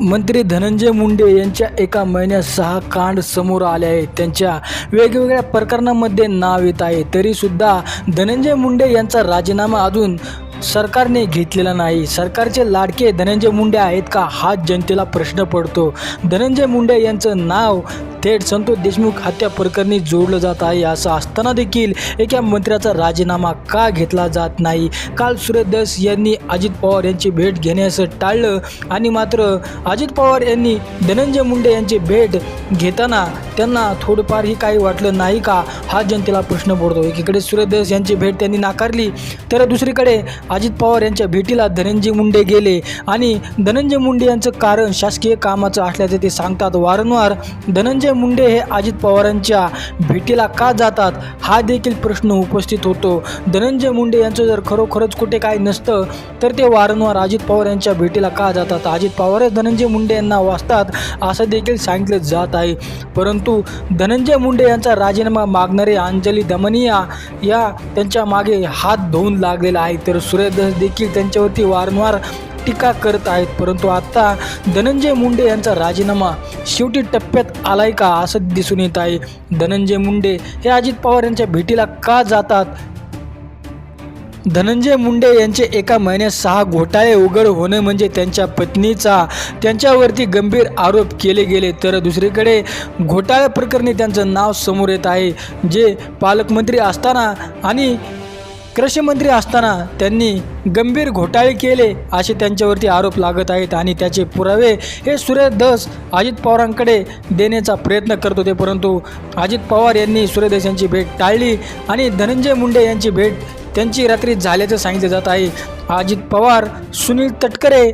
मंत्री धनंजय मुंडे यांच्या एका महिन्यात सहा कांड समोर आले आहेत. त्यांच्या वेगवेगळ्या प्रकरणामध्ये नाव येत आहे. तरीसुद्धा धनंजय मुंडे यांचा राजीनामा अजून सरकारने घेतलेला नाही. सरकारचे लाडके धनंजय मुंडे आहेत का? हा जनतेला प्रश्न पडतो. धनंजय मुंडे यांचं नाव थेट संतोष देशमुख हत्या प्रकरणी जोडलं जात आहे असं असताना देखील एका मंत्र्याचा राजीनामा का घेतला जात नाही? काल सुरेश दस यांनी अजित पवार यांची भेट घेण्याचं टाळलं आणि मात्र अजित पवार यांनी धनंजय मुंडे यांची भेट घेताना त्यांना थोडंफारही काही वाटलं नाही का? हा जनतेला प्रश्न पडतो. एकीकडे सुरेश दस यांची भेट त्यांनी नाकारली तर दुसरीकडे अजित पवार यांच्या भेटीला धनंजय मुंडे गेले आणि धनंजय मुंडे यांचं कारण शासकीय कामाचं असल्याचं ते सांगतात. वारंवार धनंजय मुंडे हे अजित पवारांच्या भेटीला का जातात हा देखील प्रश्न उपस्थित होतो. धनंजय मुंडे यांचं जर खरोखरच कुठे काय नसतं तर ते वारंवार अजित पवार यांच्या भेटीला का जातात? अजित पवारच धनंजय मुंडे यांना वाचतात असं देखील सांगितलं जात आहे. परंतु धनंजय मुंडे यांचा राजीनामा मागणारे अंजली दमनिया या त्यांच्या मागे हात धुवून लागलेला आहे. तर सूर्यदस देखील त्यांच्यावरती वारंवार टीका करत आहेत. परंतु आता धनंजय मुंडे यांचा राजीनामा शेवटी टप्प्यात आलाय का असं दिसून येत आहे. धनंजय मुंडे हे अजित पवार यांच्या भेटीला का जातात? धनंजय मुंडे यांचे एका महिन्यात सहा घोटाळे उघड होणे म्हणजे त्यांच्या पत्नीचा त्यांच्यावरती गंभीर आरोप केले गेले. तर दुसरीकडे घोटाळ्या प्रकरणी त्यांचं नाव समोर येत आहे. जे पालकमंत्री असताना आणि कृषीमंत्री असताना त्यांनी गंभीर घोटाळे केले असे त्यांच्यावरती आरोप लागत आहेत आणि त्याचे पुरावे हे सुरेश धस अजित पवारांकडे देण्याचा प्रयत्न करत होते. परंतु अजित पवार यांनी सुरेश धस यांची भेट टाळली आणि धनंजय मुंडे यांची भेट त्यांची रात्री झाल्याचं सांगितलं जात आहे. अजित पवार सुनील तटकरे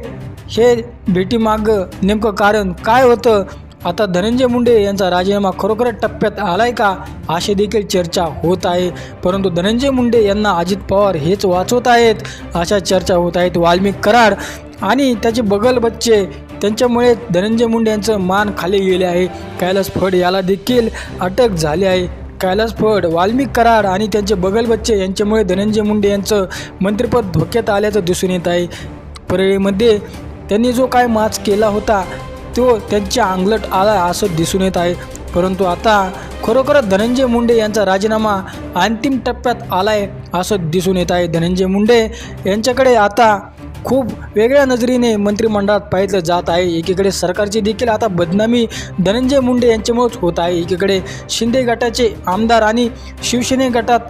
हे भेटीमागं नेमकं कारण काय होतं? आता धनंजय मुंडे यांचा राजीनामा खरोखर टप्प्यात आलाय का? अशी देखील चर्चा होत आहे. परंतु धनंजय मुंडे यांना अजित पवार हेच वाचवत आहेत अशा चर्चा होत आहेत वाल्मिक कराड आणि त्याचे बगल बच्चे. त्यांच्यामुळे धनंजय मुंडे यांचं मान खाली गेले आहे. कैलास फड याला देखील अटक झाली आहे. कैलास फड वाल्मिक कराड आणि त्यांचे बगल बच्चे यांच्यामुळे धनंजय मुंडे यांचं मंत्रिपद धोक्यात आल्याचं दिसून येत आहे. परळीमध्ये त्यांनी जो काय माच केला होता तो त्यांच्या अंगलट आला असं दिसून येत आहे. परंतु आता खरोखरच धनंजय मुंडे यांचा राजीनामा अंतिम टप्प्यात आला आहे असं दिसून येत आहे. धनंजय मुंडे यांच्याकडे आता खूप वेगळ्या नजरेने मंत्रिमंडळात पाहिलं जात आहे. एकीकडे सरकारची देखील आता बदनामी धनंजय मुंडे यांच्यामुळेच होत आहे. एकीकडे शिंदे गटाचे आमदार आणि शिवसेने गटात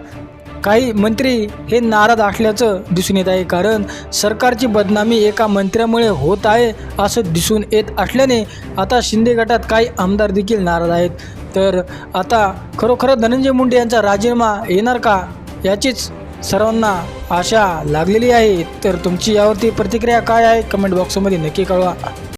काही मंत्री हे नाराज असल्याचं दिसून येत आहे. कारण सरकारची बदनामी एका मंत्र्यामुळे होत आहे असं दिसून येत असल्याने आता शिंदे गटात काही आमदार देखील नाराज आहेत. तर आता खरोखर धनंजय मुंडे यांचा राजीनामा येणार का याचीच सर्वांना आशा लागलेली आहे. तर तुमची यावरती प्रतिक्रिया काय आहे? कमेंट बॉक्समध्ये नक्की कळवा.